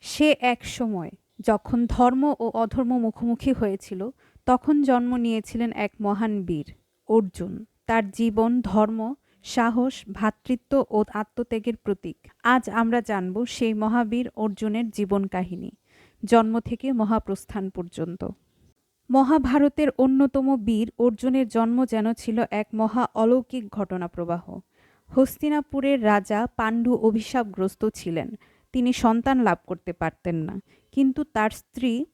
সে এক সময় যখন ধর্ম ও অধর্ম মুখোমুখি হয়েছিল, তখন জন্ম নিয়েছিলেন এক মহান বীর, অর্জুন। তার জীবন, ধর্ম, সাহস, ভ্রাতৃত্ব ও আত্মত্যাগের প্রতীক। আজ আমরা জানব সেই মহাবীর অর্জুনের জীবন কাহিনী, জন্ম থেকে মহাপ্রস্থান পর্যন্ত। মহাভারতের অন্যতম বীর অর্জুনের জন্ম যেন ছিল এক মহা অলৌকিক ঘটনা প্রবাহ হস্তিনাপুরের রাজা পাণ্ডু অভিশাপগ্রস্ত ছিলেন। তিনি সন্তান লাভ করতে পারতেন না। কিন্তু তার স্ত্রী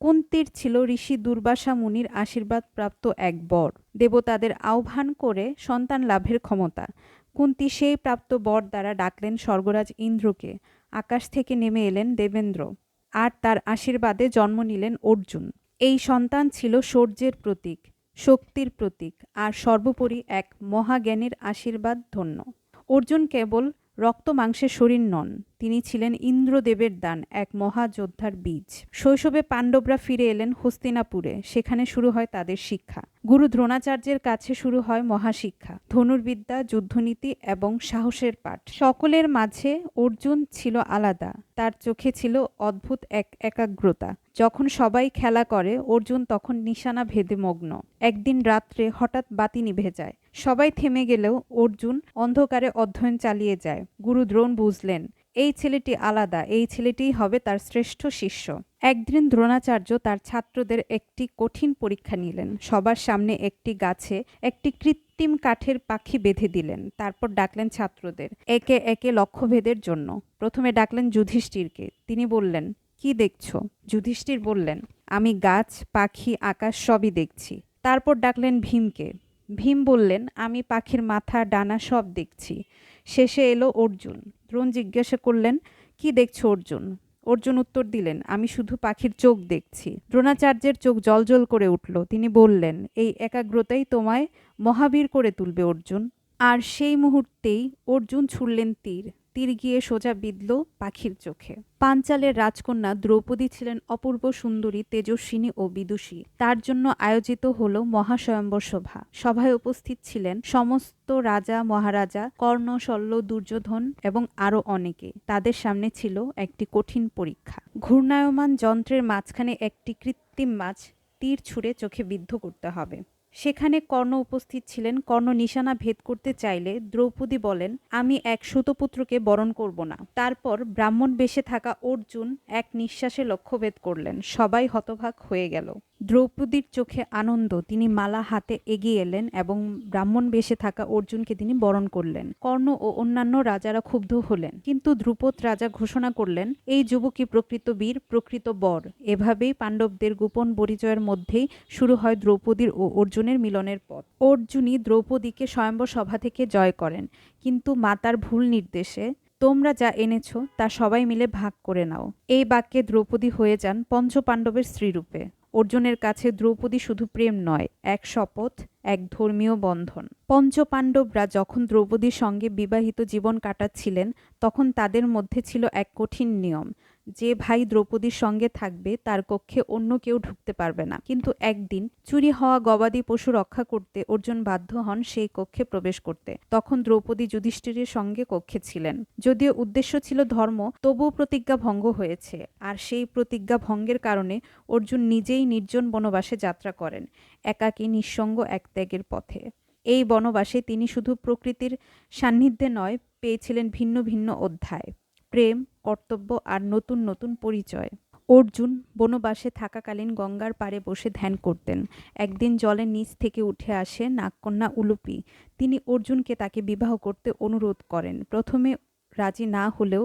কুন্তির ছিল ঋষি দুর্বাসা মুনির আশীর্বাদপ্রাপ্ত এক বর। দেবতাদের আহ্বান করে সন্তান লাভের ক্ষমতা। কুন্তি সেই প্রাপ্ত বর দ্বারা ডাকলেন স্বর্গরাজ ইন্দ্রকে। আকাশ থেকে নেমে এলেন দেবেন্দ্র। আর তার আশীর্বাদে জন্ম নিলেন অর্জুন। এই সন্তান ছিল শৌর্যের প্রতীক, শক্তির প্রতীক আর সর্বোপরি এক মহাজ্ঞানীর আশীর্বাদ ধন্য। অর্জুন কেবল রক্ত মাংসের শরীর নন তিনি ছিলেন ইন্দ্রদেবের দান, এক মহাযোদ্ধার বীজ। শৈশবে পাণ্ডবরা ফিরে এলেন হস্তিনাপুরে, সেখানে শুরু হয় তাদের শিক্ষা। গুরু দ্রোণাচার্যের কাছে শুরু হয় মহাশিক্ষা, ধনুর্বিদ্যা, যুদ্ধনীতি এবং সাহসের পাঠ। সকলের মাঝে অর্জুন ছিল আলাদা, তার চোখে ছিল অদ্ভুত এক একাগ্রতা। যখন সবাই খেলা করে, অর্জুন তখন নিশানা ভেদে মগ্ন। একদিন রাত্রে হঠাৎ বাতি নিভে যায়। সবাই থেমে গেলেও অর্জুন অন্ধকারে অধ্যয়ন চালিয়ে যায়। গুরু দ্রোণ বুঝলেন এই ছেলেটি আলাদা, এই ছেলেটিই হবে তার শ্রেষ্ঠ শিষ্য। একদিন দ্রোণাচার্য তার ছাত্রদের একটি কঠিন পরীক্ষা নিলেন। সবার সামনে একটি গাছে একটি কৃত্রিম কাঠের পাখি বেঁধে দিলেন। তারপর ডাকলেন ছাত্রদের, একে একে লক্ষ্যভেদের জন্য। প্রথমে ডাকলেন যুধিষ্ঠিরকে। তিনি বললেন, কি দেখছ? যুধিষ্ঠির বললেন, আমি গাছ, পাখি, আকাশ সবই দেখছি। তারপর ডাকলেন ভীমকে। ভীম বললেন, আমি পাখির মাথা, ডানা সব দেখছি। শেষে এলো অর্জুন। দ্রোণ জিজ্ঞাসা করলেন, কি দেখছ অর্জুন? অর্জুন উত্তর দিলেন, আমি শুধু পাখির চোখ দেখছি। দ্রোণাচার্যের চোখ জলজল করে উঠল। তিনি বললেন, এই একাগ্রতাই তোমায় মহাবীর করে তুলবে অর্জুন। আর সেই মুহূর্তেই অর্জুন ছুড়লেন তীর। তীর গিয়ে সোজা বিঁধল পাখির চোখে। পাঞ্চালের রাজকন্যা দ্রৌপদী ছিলেন অপূর্ব সুন্দরী, তেজস্বিনী ও বিদুষী। তার জন্য আয়োজিত হল মহাস্বয়ম্বর সভা। সভায় উপস্থিত ছিলেন সমস্ত রাজা, মহারাজা, কর্ণ, শল্য, দুর্যোধন এবং আরও অনেকে। তাদের সামনে ছিল একটি কঠিন পরীক্ষা। ঘূর্ণায়মান যন্ত্রের মাঝখানে একটি কৃত্রিম মাছ তীর ছুঁড়ে চোখে বিদ্ধ করতে হবে। সেখানে কর্ণ উপস্থিত ছিলেন। কর্ণ নিশানা ভেদ করতে চাইলে দ্রৌপদী বলেন, আমি এক সুতপুত্রকে বরণ করব না। তারপর ব্রাহ্মণ বেশে থাকা অর্জুন এক নিঃশ্বাসে লক্ষ্যভেদ করলেন। সবাই হতভাগ হয়ে গেল। দ্রৌপদীর চোখে আনন্দ, তিনি মালা হাতে এগিয়ে এলেন এবং ব্রাহ্মণ বেশে থাকা অর্জুনকে তিনি বরণ করলেন। কর্ণ ও অন্যান্য রাজারা ক্ষুব্ধ হলেন, কিন্তু ধ্রুপদ রাজা ঘোষণা করলেন, এই যুবকই প্রকৃত বীর, প্রকৃত বর। এভাবেই পাণ্ডবদের গোপন পরিচয়ের মধ্যেই শুরু হয় দ্রৌপদীর ও অর্জুনের মিলনের পথ। অর্জুনই দ্রৌপদীকে স্বয়ম্বর সভা থেকে জয় করেন, কিন্তু মাতার ভুল নির্দেশে, তোমরা যা এনেছো, তা সবাই মিলে ভাগ করে নাও। এই বাক্যে দ্রৌপদী হয়ে যান পঞ্চপাণ্ডবের স্ত্রীরূপে। অর্জুনের কাছে দ্রৌপদী শুধু প্রেম নয়, এক শপথ, এক ধর্মীয় বন্ধন। পঞ্চপাণ্ডবরা যখন দ্রৌপদীর সঙ্গে বিবাহিত জীবন কাটাচ্ছিলেন, তখন তাদের মধ্যে ছিল এক কঠিন নিয়ম। যে ভাই দ্রৌপদীর সঙ্গে থাকবে, তার কক্ষে অন্য কেউ ঢুকতে পারবে না। কিন্তু একদিন চুরি হওয়া গবাদি পশু রক্ষা করতে অর্জুন বাধ্য হন সেই কক্ষে প্রবেশ করতে। তখন দ্রৌপদী যুধিষ্ঠিরের সঙ্গে কক্ষে ছিলেন। যদিও উদ্দেশ্য ছিল ধর্ম, তবুও প্রতিজ্ঞা ভঙ্গ হয়েছে। আর সেই প্রতিজ্ঞা ভঙ্গের কারণে অর্জুন নিজেই নির্জন বনবাসে যাত্রা করেন, একাকী নিঃসঙ্গ এক ত্যাগের পথে। এই বনবাসে তিনি শুধু প্রকৃতির সান্নিধ্যে নয়, পেয়েছিলেন ভিন্ন ভিন্ন অধ্যায়। প্রেম কর্তব্য আর নতুন নতুন পরিচয়। অর্জুন বনবাসে থাকাকালীন গঙ্গার পাড়ে বসে ধ্যান করতেন। একদিন জলের নিচ থেকে উঠে আসে নাগকন্যা উলুপি। তিনি অর্জুনকে তাকে বিবাহ করতে অনুরোধ করেন। প্রথমে রাজি না হলেও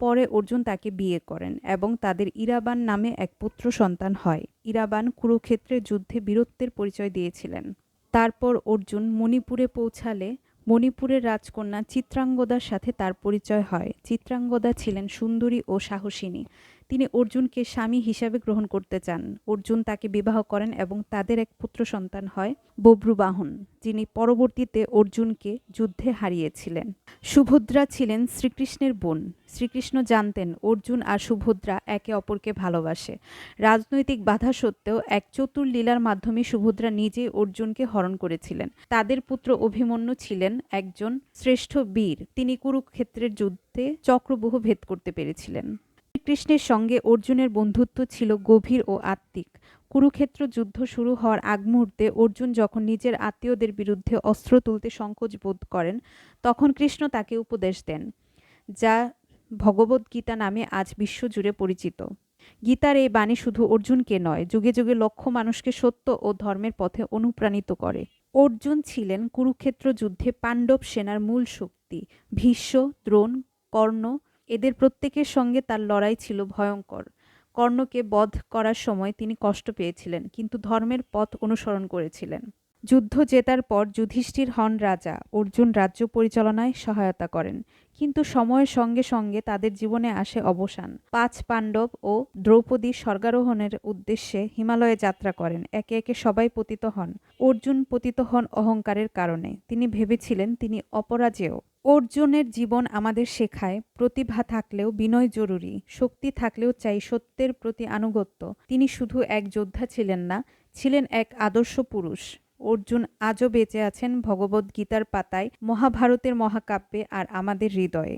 পরে অর্জুন তাকে বিয়ে করেন এবং তাদের ইরাবান নামে এক পুত্র সন্তান হয়। ইরাবান কুরুক্ষেত্রের যুদ্ধে বীরত্বের পরিচয় দিয়েছিলেন। তারপর অর্জুন মণিপুরে পৌঁছালে মণিপুরের রাজকন্যা চিত্রাঙ্গদার সাথে তার পরিচয় হয়। চিত্রাঙ্গদা ছিলেন সুন্দরী ও সাহসিনী। তিনি অর্জুনকে স্বামী হিসাবে গ্রহণ করতে চান। অর্জুন তাকে বিবাহ করেন এবং তাদের এক পুত্র সন্তান হয় বব্রুবাহন, যিনি পরবর্তীতে অর্জুনকে যুদ্ধে হারিয়েছিলেন। সুভদ্রা ছিলেন শ্রীকৃষ্ণের বোন। শ্রীকৃষ্ণ জানতেন অর্জুন আর সুভদ্রা একে অপরকে ভালোবাসে। রাজনৈতিক বাধা সত্ত্বেও এক চতুর লীলার মাধ্যমে সুভদ্রা নিজেই অর্জুনকে হরণ করেছিলেন। তাদের পুত্র অভিমন্যু ছিলেন একজন শ্রেষ্ঠ বীর। তিনি কুরুক্ষেত্রের যুদ্ধে চক্রবুহ ভেদ করতে পেরেছিলেন। শ্রীকৃষ্ণের সঙ্গে অর্জুনের বন্ধুত্ব ছিল গভীর ও আত্মিক। কুরুক্ষেত্র যুদ্ধ শুরু হওয়ার আগ মুহূর্তে অর্জুন যখন নিজের আত্মীয়দের বিরুদ্ধে অস্ত্র তুলতে সংকোচ বোধ করেন, তখন কৃষ্ণ তাকে উপদেশ দেন, যা ভগবদ্গীতা নামে আজ বিশ্বজুড়ে পরিচিত। গীতার এই বাণী শুধু অর্জুনকে নয়, যুগে যুগে লক্ষ মানুষকে সত্য ও ধর্মের পথে অনুপ্রাণিত করে। অর্জুন ছিলেন কুরুক্ষেত্র যুদ্ধে পাণ্ডব সেনার মূল শক্তি। ভীষ্ম, দ্রোণ, কর্ণ এদের প্রত্যেকের সঙ্গে তার লড়াই ছিল ভয়ঙ্কর। কর্ণকে বধ করার সময় তিনি কষ্ট পেয়েছিলেন, কিন্তু ধর্মের পথ অনুসরণ করেছিলেন। যুদ্ধ জেতার পর যুধিষ্ঠির হন রাজা। অর্জুন রাজ্য পরিচালনায় সহায়তা করেন। কিন্তু সময়ের সঙ্গে সঙ্গে তাদের জীবনে আসে অবসান। পাঁচ পাণ্ডব ও দ্রৌপদী স্বর্গারোহণের উদ্দেশ্যে হিমালয়ে যাত্রা করেন। একে একে সবাই পতিত হন। অর্জুন পতিত হন অহংকারের কারণে। তিনি ভেবেছিলেন তিনি অপরাজেয়। অর্জুনের জীবন আমাদের শেখায়, প্রতিভা থাকলেও বিনয় জরুরি, শক্তি থাকলেও চাই সত্যের প্রতি আনুগত্য। তিনি শুধু এক যোদ্ধা ছিলেন না, ছিলেন এক আদর্শ পুরুষ। অর্জুন আজও বেঁচে আছেন ভগবদ্গীতার পাতায় মহাভারতের মহাকাব্যে আর আমাদের হৃদয়ে।